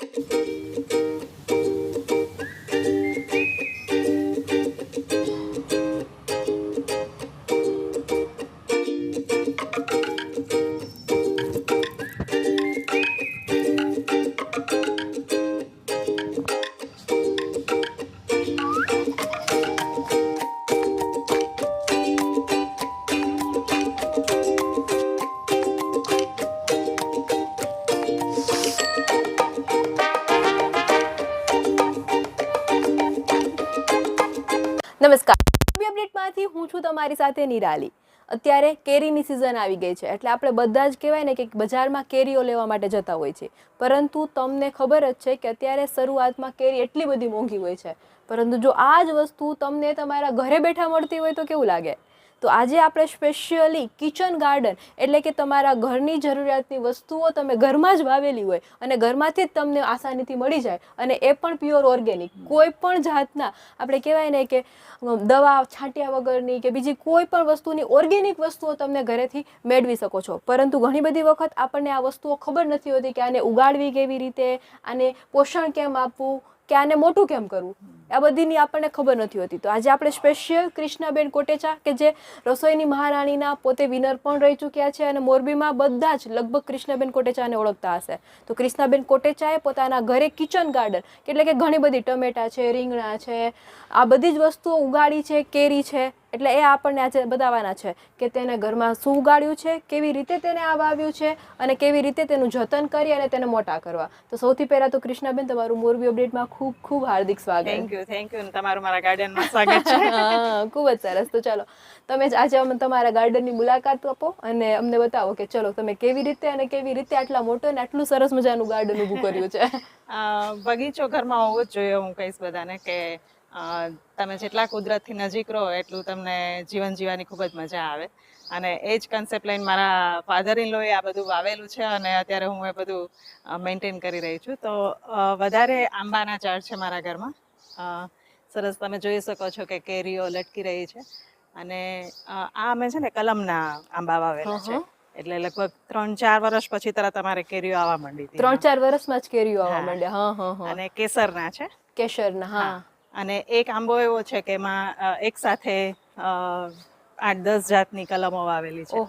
you તમારી સાથે નિરાલી. અત્યારે કેરીની સિઝન આવી ગઈ છે. એટલે આપણે બધા જ કહેવાય ને કે બજારમાં કેરીઓ લેવા માટે જતા હોય છે. પરંતુ તમને ખબર જ છે કે અત્યારે શરૂઆતમાં કેરી એટલી બધી મોંઘી હોય છે. પરંતુ જો આ જ વસ્તુ તમને તમારા ઘરે બેઠા મળતી હોય તો કેવું લાગે? તો આજે આપણે સ્પેશિયલી કિચન ગાર્ડન એટલે કે તમારા ઘરની જરૂરિયાતની વસ્તુઓ તમે ઘરમાં જ વાવેલી હોય અને ઘરમાંથી જ તમને આસાનીથી મળી જાય અને એ પણ પ્યોર ઓર્ગેનિક કોઈ પણ જાતના આપણે કહેવાય ને કે દવા છાંટ્યા વગરની કે બીજી કોઈ પણ વસ્તુની ઓર્ગેનિક વસ્તુઓ તમને ઘરેથી મેળવી શકો છો. પરંતુ ઘણી બધી વખત આપણને આ વસ્તુઓ ખબર નથી હોતી કે આને ઉગાડવી કેવી રીતે આને પોષણ કેમ આપવું કે આને મોટું કેમ કરવું. આ બધીની આપણને ખબર નથી હોતી. તો આજે આપણે સ્પેશિયલ કૃષ્ણાબેન કોટેચા, કે જે રસોઈની મહારાણીના પોતે વિનર પણ રહી ચૂક્યા છે અને મોરબીમાં બધા જ લગભગ કૃષ્ણાબેન કોટેચાને ઓળખતા હશે. તો કૃષ્ણાબેન કોટેચાએ પોતાના ઘરે કિચન ગાર્ડન એટલે કે ઘણી બધી ટમેટા છે, રીંગણા છે, આ બધી જ વસ્તુઓ ઉગાડી છે, કેરી છે. એટલે એ આપણને આજે બતાવવાના છે કે તેને ઘરમાં શું ઉગાડ્યું છે કેવી રીતે તેને આ વાવ્યું છે અને કેવી રીતે તેનું જતન કરી અને તેને મોટા કરવા. તો સૌથી પહેલા તો કૃષ્ણાબેન તમારું મોરબી અપડેટમાં ખૂબ ખૂબ હાર્દિક સ્વાગત. થેન્ક યુ થેન્ક યુ તમારું મારા ગાર્ડનમાં સ્વાગત છે. હા ખૂબ જ સરસ. તો ચાલો તમે જ આજે તમારા ગાર્ડનની મુલાકાત આપો અને અમને બતાવો કે ચલો તમે કેવી રીતે અને કેવી રીતે આટલા મોટો અને આટલું સરસ મજાનું ગાર્ડન ઊભું કર્યું છે? બગીચો ઘરમાં હોવો જ જોઈએ હું કહીશ બધાને કે તમે જેટલા કુદરતથી નજીક રહો એટલું તમને જીવન જીવવાની ખૂબ જ મજા આવે. અને એ જ કન્સેપ્ટ લઈને મારા ફાધર ઇન લોએ આ બધું વાવેલું છે અને અત્યારે હું એ બધું મેન્ટેન કરી રહી છું. તો વધારે આંબાના ઝાડ છે મારા ઘરમાં. સરસ તમે જોઈ શકો છો કે કેરીઓ લટકી રહી છે. અને આ અમે છે ને કલમના આંબા વાવેલા છે. એટલે લગભગ ત્રણ ચાર વર્ષ પછી તરત તમારે કેરીઓ આવવા માંડી ત્રણ ચાર વર્ષમાં જ કેરીઓ આવવા. માંડ્યા. હા હા અને કેસરના છે. કેસરના હા. અને એક આંબો એવો છે કે એમાં એક સાથે આઠ દસ જાતની કલમો વાવેલી છે.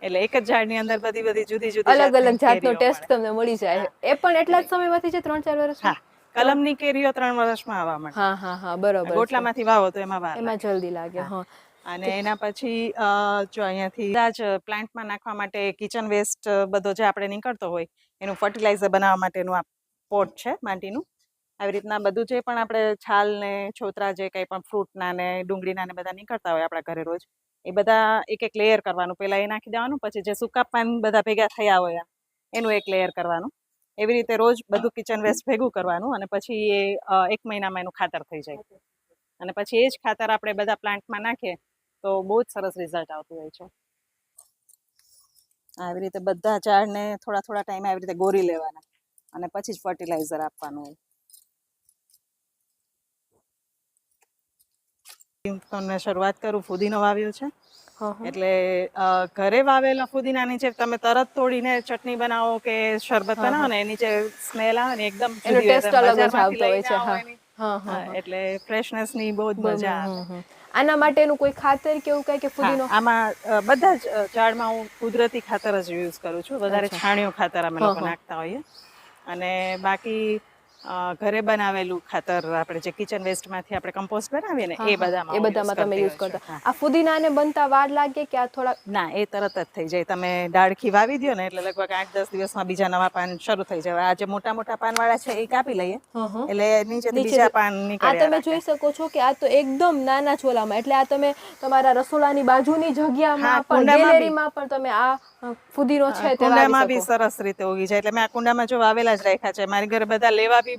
એટલે એક જ ઝાડની અંદર બધી બધી જુદી જુદી અલગ અલગ જાતનો ટેસ્ટ તમને મળી જાય. એ પણ એટલા જ સમયમાંથી છે ત્રણ ચાર વર્ષ હા. કલમની કેરીઓ ત્રણ વર્ષમાં આવવા માંડે. હા હા હા બરોબર. ગોટલામાંથી વાવો તો એમાં વાર એમાં જલ્દી લાગે હા. અને એના પછી જો અહીંયાથી બધા જ પ્લાન્ટમાં નાખવા માટે કિચન વેસ્ટ બધો જે આપણે નીકળતો હોય એનું ફર્ટિલાઇઝર બનાવવા માટેનું આ પોટ છે માટીનું. આવી રીતના બધું જે પણ આપણે છાલ ને છોતરા જે કંઈ પણ ફ્રૂટના ને ડુંગળીના ને બધા નીકળતા હોય આપણા ઘરે રોજ, એ બધા એક એક લેયર કરવાનું. પહેલાં એ નાખી દેવાનું, પછી જે સૂકા પાન બધા ભેગા થયા હોય એનું એક લેયર કરવાનું. એવી રીતે રોજ બધું કિચન વેસ્ટ ભેગું કરવાનું અને પછી એ એક મહિનામાં એનું ખાતર થઈ જાય. અને પછી એ જ ખાતર આપણે બધા પ્લાન્ટમાં નાખીએ, તો બહુ જ સરસ રિઝલ્ટ આવતું હોય છે. આવી રીતે બધા ઝાડને થોડા થોડા ટાઈમે આવી રીતે ગોરી લેવાના અને પછી જ ફર્ટિલાઇઝર આપવાનું હોય. તમને શરૂઆત કરું ફુદીનો વાવ્યો છે. એટલે ઘરે વાવેલા ફુદીનાની જે તમે તરત તોડીને ચટણી બનાવો કે શરબત બનાવો ને એની જે સ્મેલ આવે ને એકદમ એનો ટેસ્ટ અલગ જ આવતો હોય છે હા. એટલે ફ્રેશનેસની બહુ જ મજા આવે. આના માટેનું કોઈ ખાતર કે એવું કઈ કે ફુદીનો? આમાં બધા જ ઝાડમાં હું કુદરતી ખાતર જ યુઝ કરું છું. વધારે. છાણિયું ખાતર અમે લોકો નાખતા હોઈએ. અને બાકી ઘરે બનાવેલું ખાતર આપણે જે કિચન વેસ્ટમાંથી આપણે કમ્પોસ્ટ બનાવીએ ને એ બધામાં એ બધામાં તમે યુઝ કરતા. આ ફુદીનાને બનતા વાર લાગે કે આ થોડા ના એ તરત જ થઈ જાય. તમે ડાળખી વાવી દો ને એટલે લગભગ આઠ દસ દિવસમાં બીજા નવા પાન શરૂ થઈ જાય. આ જે મોટા મોટા પાન વાળા છે એ કાપી લઈએ. એટલે નીચે બીજા પાન આ તમે જોઈ શકો છો કે આ તો એકદમ નાના છોલામાં એટલે આ તમે તમારા રસોડાની બાજુની જગ્યામાં પણ ગેલેરીમાં પણ તમે આ ફુદીનો છે તે કુંડામાં બી સરસ રીતે ઉગી જાય. એટલે મેં આ કુંડામાં જો વાવેલા જ રાખ્યા છે. મારી ઘરે બધા લેવા બી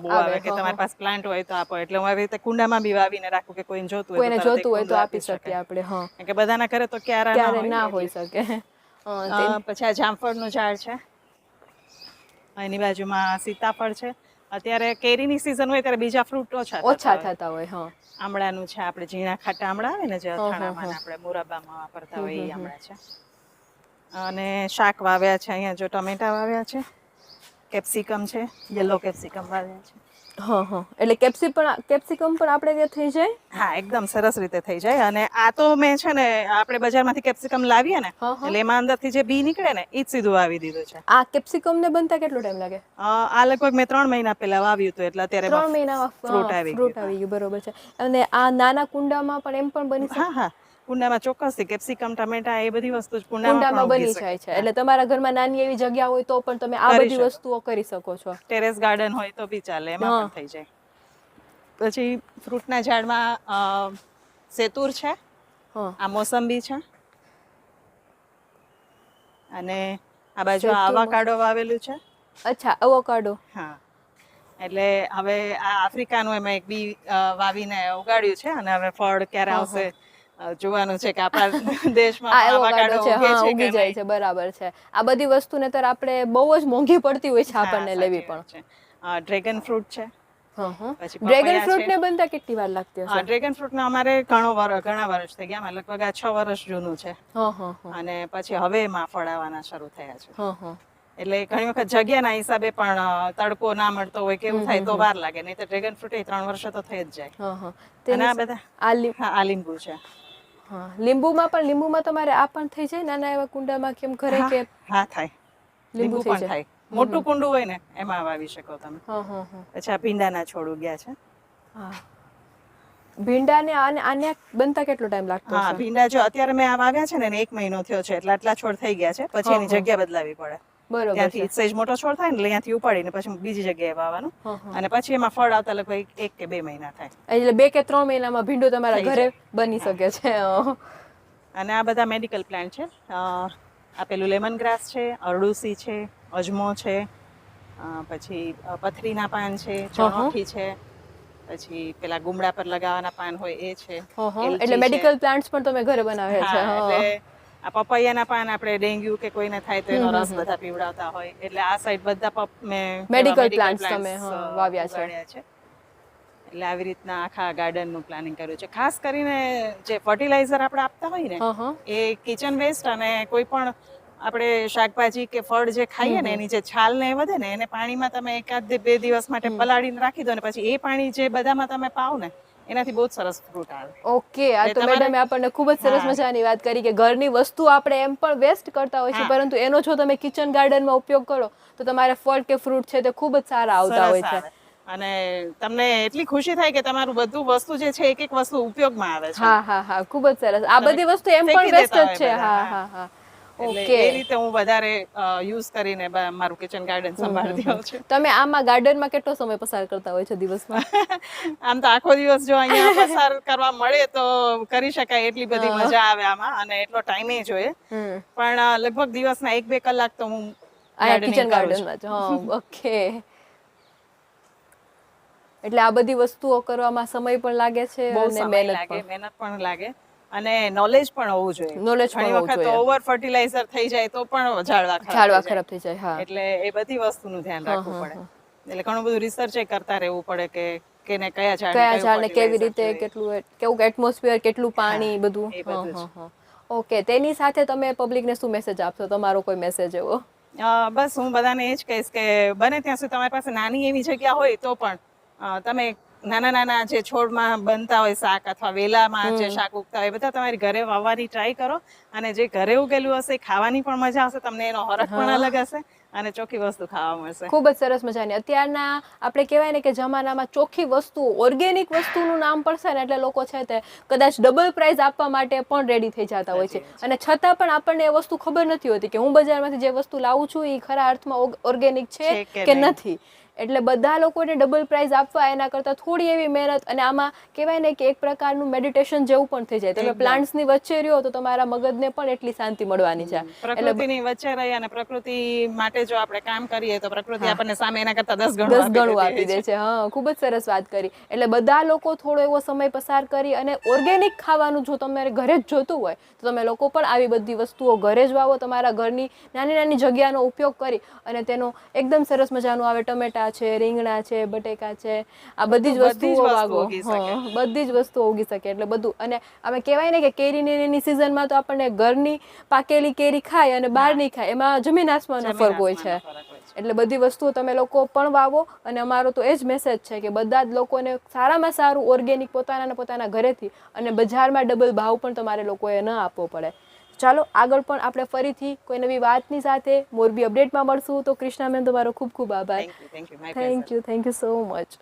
બહુ આવે, કે તમારી પાસે પ્લાન્ટ હોય તો આપો. એટલે હું આવી રીતે કુંડામાં બી વાવીને રાખું કે કોઈને જોતું હોય કોઈને જોતું હોય તો આપી શકીએ આપણે હા. કે બધાના ઘરે તો ક્યારે ક્યારે ના હોઈ શકે. પછી આ જામફળનું ઝાડ છે. એની બાજુમાં સીતાફળ છે. અત્યારે કેરીની સિઝન હોય ત્યારે બીજા ફ્રૂટ ઓછા ઓછા થતા હોય હા. આમળાનું છે આપણે ઝીણા ખાટા આમળા આવે ને જે અથાણામાં આપણે મોરાબામાં વાપરતા હોય એ. આમળા છે. અને શાક વાવ્યા છે અહીંયા જો ટમેટા વાવ્યા છે કેપ્સિકમ છે યલો કેપ્સિકમ વાવ્યા છે. હા હા. એટલે કેપ્સિકમ કેપ્સિકમ પણ આપણે ત્યાં થઈ જાય? હા એકદમ સરસ રીતે થઈ જાય. અને આ તો મેં છે ને આપણે બજારમાંથી કેપ્સિકમ લાવીએ ને. એટલે એમાં અંદરથી જે બી નીકળે ને એ જ સીધું વાવી દીધું છે. આ કેપ્સિકમ ને બનતા કેટલો ટાઈમ લાગે? આ લગભગ મેં ત્રણ મહિના પહેલા વાવ્યું હતું એટલે અત્યારે ત્રણ મહિના ફ્રૂટ આવી ફ્રૂટ ગયું. આવી ગયું બરોબર છે. અને આ નાના કુંડામાં પણ એમ પણ બની હા હા. કુંડામાં ચોક્કસથી કેપ્સિકમ ટમેટા એ બધી વસ્તુ જ કુંડામાં બની જાય છે. એટલે તમારા ઘરમાં નાની એવી જગ્યા હોય તો પણ તમે આ બધી વસ્તુઓ કરી શકો છો. ટેરેસ ગાર્ડન હોય તો બી ચાલે એમાં પણ થઈ જાય. પછી ફ્રૂટના ઝાડમાં સેતુર છે આ મોસંબી છે. અને આ બાજુ આવાકાડો વાવેલું છે. અચ્છા અવોકાડો. હા. એટલે હવે આ આફ્રિકાનું એમાં એક બી વાવીને ઉગાડ્યું છે અને હવે ફળ ક્યારે આવશે જોવાનું છે કે આપણા દેશમાં એવોકાડો છે હા ઉગી જાય છે બરાબર છે. આ બધી વસ્તુને તો આપણે બહુ જ મોંઘી પડતી હોય છે આપણને લેવી પણ. ડ્રેગન ફ્રૂટ છે. ડ્રેગન ફ્રૂટ ને બનતા કેટલી વાર લાગતી હશે? ડ્રેગન ફ્રૂટ ને અમારે ઘણો વર્ષ ઘણા વર્ષ થઈ ગયા લગભગ આ છ વર્ષ જૂનું છે. અને પછી હવે એમાં ફળ આવવાના શરૂ થયા છે. એટલે ઘણી વખત જગ્યાના હિસાબે પણ તડકો ના મળતો હોય કેવું થાય તો વાર લાગે નહીં તો ડ્રેગન ફ્રૂટ એ ત્રણ વર્ષ તો થઈ જ જાય. અને આ બધા આ લીંબુ છે. હા લીંબુમાં પણ લીંબુમાં તમારે આ પણ થઈ જાય? નાના એવા કુંડામાં કેમ ઘરે કે હા થાય. લીંબુ પણ થાય. મોટું કુંડું હોય ને એમાં વાવી શકો તમે. હા હા હા. પછી આ ભીંડાના છોડ ઉગ્યા છે. હા. ભીંડાને આને આને બનતા કેટલો ટાઈમ લાગતો હા ભીંડા જો અત્યારે મેં આ વાવ્યા છે ને એક મહિનો થયો છે એટલે આટલા છોડ થઈ ગયા છે. પછી એની. જગ્યા બદલાવી પડે. ત્યાંથી સહેજ મોટો છોડ થાય ને એટલે ત્યાંથી ઉપાડીને પછી બીજી જગ્યાએ વાવવાનું. અને પછી એમાં ફળ આવતા લગભગ એક કે બે મહિના થાય. એટલે બે કે ત્રણ મહિનામાં ભીંડો તમારા ઘરે બની શકે છે. અને આ બધા મેડિકલ પ્લાન્ટ છે. આ પેલું લેમન ગ્રાસ છે અરડુસી છે અજમો છે પછી પથરીના પાન છે ચોખી છે પછી પેલા ગુમડા પર લગાવવાના પાન હોય એ છે એટલે મેડિકલ પ્લાન્ટ્સ પણ તમે ઘરે બનાવ્યા છે. આ પપૈયાના પાન આપણે ડેન્ગ્યુ કે કોઈને થાય તો એનો રસ બધા પીવડાવતા હોય. એટલે આ સાઈડ બધા પપ મેં Medical એવા plants plants, તમે, વાવ્યા છે. એટલે આવી રીતના આખા ગાર્ડનનું પ્લાનિંગ કર્યું છે. ખાસ કરીને જે ફર્ટિલાઇઝર આપણે આપતા હોય ને એ કિચન વેસ્ટ અને કોઈ પણ આપણે શાકભાજી કે ફળ જે ખાઈએ ને એની જે છાલ ને વધે ને એને પાણીમાં તમે એકાદ બે દિવસ માટે પલાળીને રાખી દો ને પછી એ પાણી જે બધામાં તમે પાવ ને એનાથી બહુ સરસ ફ્રૂટ આવે. ઓકે આ તો મેડમ આપણને ખૂબ જ સરસ મજાની વાત કરી કે ઘરની વસ્તુ આપણે એમ પણ વેસ્ટ કરતા હોય છે પરંતુ એનો જો તમે કિચન ગાર્ડનમાં ઉપયોગ કરો તો તમારે ફળ કે ફ્રૂટ છે તે ખૂબ જ સારા આવતા હોય છે. અને તમને એટલી ખુશી થાય કે તમારું બધું વસ્તુ જે છે એક એક વસ્તુ ઉપયોગમાં આવે છે. હા હા હા ખૂબ જ સરસ. આ બધી વસ્તુ એમ પણ વેસ્ટ જ છે. હા. હા હા. એટલે એ રીતે હું વધારે યુઝ કરીને મારું કિચન ગાર્ડન સંભાળતી હોઉં છું. તમે આમાં ગાર્ડનમાં કેટલો સમય પસાર કરતા હોય છો દિવસમાં? આમ તો આખો દિવસ જો અહીંયા પસાર કરવા મળે તો કરી શકાય એટલી બધી મજા આવે આમાં અને એટલો ટાઈમે જોઈએ. પણ લગભગ દિવસના એક બે કલાક તો હું કિચન ગાર્ડનમાં જ ઓકે એટલે આ બધી વસ્તુઓ કરવામાં સમય પણ લાગે છે અને મહેનત પણ. લાગે મહેનત પણ લાગે. અને નોલેજ પણ હોવું જોઈએ. નોલેજ પણ હોવું વખત જોઈએ. ઓવર ફર્ટિલાઇઝર થઈ જાય તો પણ ઝાડવા ખરાબ ઝાડવા ખરાબ થઈ જાય હા. એટલે એ બધી વસ્તુનું ધ્યાન રાખવું પડે. એટલે ઘણું બધું રિસર્ચ એ કરતા રહેવું પડે કે કેને કયા ઝાડ કયા ઝાડને કેવી રીતે કેટલું કેવું એટમોસ્ફિયર કેટલું પાણી બધું? ઓકે તેની સાથે તમે પબ્લિકને શું મેસેજ આપશો? તમારો કોઈ મેસેજ એવો? બસ હું બધાને એ જ કહીશ કે બને ત્યાં સુધી તમારી પાસે નાની એવી જગ્યા હોય તો પણ તમે નાના નાના જે છોડમાં બનતા હોય શાક અથવા વેલામાં જે શાક ઉગતા હોય બધા તમારી ઘરે વાવવાની ટ્રાય કરો. અને જે ઘરે ઉગેલું હશે ખાવાની પણ મજા આવશે તમને એનો હરખ પણ અલગ હશે અને ચોખ્ખી વસ્તુ ખાવા મળશે. ખૂબ જ સરસ મજાની. અત્યારના આપણે કહેવાય ને કે જમાનામાં ચોખ્ખી વસ્તુ ઓર્ગેનિક વસ્તુનું નામ પડશે ને એટલે લોકો છે તે કદાચ ડબલ પ્રાઇસ આપવા માટે પણ રેડી થઈ જતા હોય છે. અને છતાં પણ આપણને એ વસ્તુ ખબર નથી હોતી કે હું બજારમાંથી જે વસ્તુ લાવું છું એ ખરા અર્થમાં ઓર્ગેનિક છે કે નથી? એટલે બધા લોકોને ડબલ પ્રાઇઝ આપવા એના કરતાં થોડી એવી મહેનત અને આમાં કહેવાય ને કે એક પ્રકારનું મેડિટેશન જેવું પણ થઈ જાય. તમે. પ્લાન્ટ્સની વચ્ચે રહ્યો તો તમારા મગજને પણ એટલી શાંતિ મળવાની છે. એટલે પ્રકૃતિની વચ્ચે રહી અને પ્રકૃતિ માટે જો આપણે કામ કરીએ તો પ્રકૃતિ આપણને સામે એના કરતા દસ ગણું દસ આપી ગણું આપી દે છે. છે. હા ખૂબ જ સરસ વાત કરી. એટલે બધા લોકો થોડો એવો સમય પસાર કરી અને ઓર્ગેનિક ખાવાનું જો તમારે ઘરે જ જોતું હોય તો તમે લોકો પણ આવી બધી વસ્તુઓ ઘરે જ વાવો તમારા ઘરની નાની નાની જગ્યાનો ઉપયોગ કરી અને તેનો એકદમ સરસ મજાનું આવે ટમેટા છે રીંગણા છે બટેકા છે આ બધી જ વસ્તુઓ શકે. બધી જ વસ્તુઓ ઉગી શકે એટલે બધું. અને અમે કહેવાય ને કે કેરીની એની સિઝનમાં તો આપણને ઘરની પાકેલી કેરી ખાય અને બહારની ખાય. એમાં જમીન આસમાનનો ફરક હોય છે. એટલે બધી વસ્તુઓ તમે લોકો પણ વાવો અને અમારો તો એ જ મેસેજ છે કે બધા જ લોકોને સારામાં સારું ઓર્ગેનિક પોતાના પોતાના ઘરેથી અને બજારમાં ડબલ ભાવ પણ તમારે લોકોએ ન આપવો પડે. ચાલો આગળ પણ આપણે ફરીથી કોઈ નવી વાતની સાથે મોરબી અપડેટમાં મળશું. તો કૃષ્ણા મેમ તમારો ખૂબ ખૂબ આભાર. Thank you thank you thank you thank you so much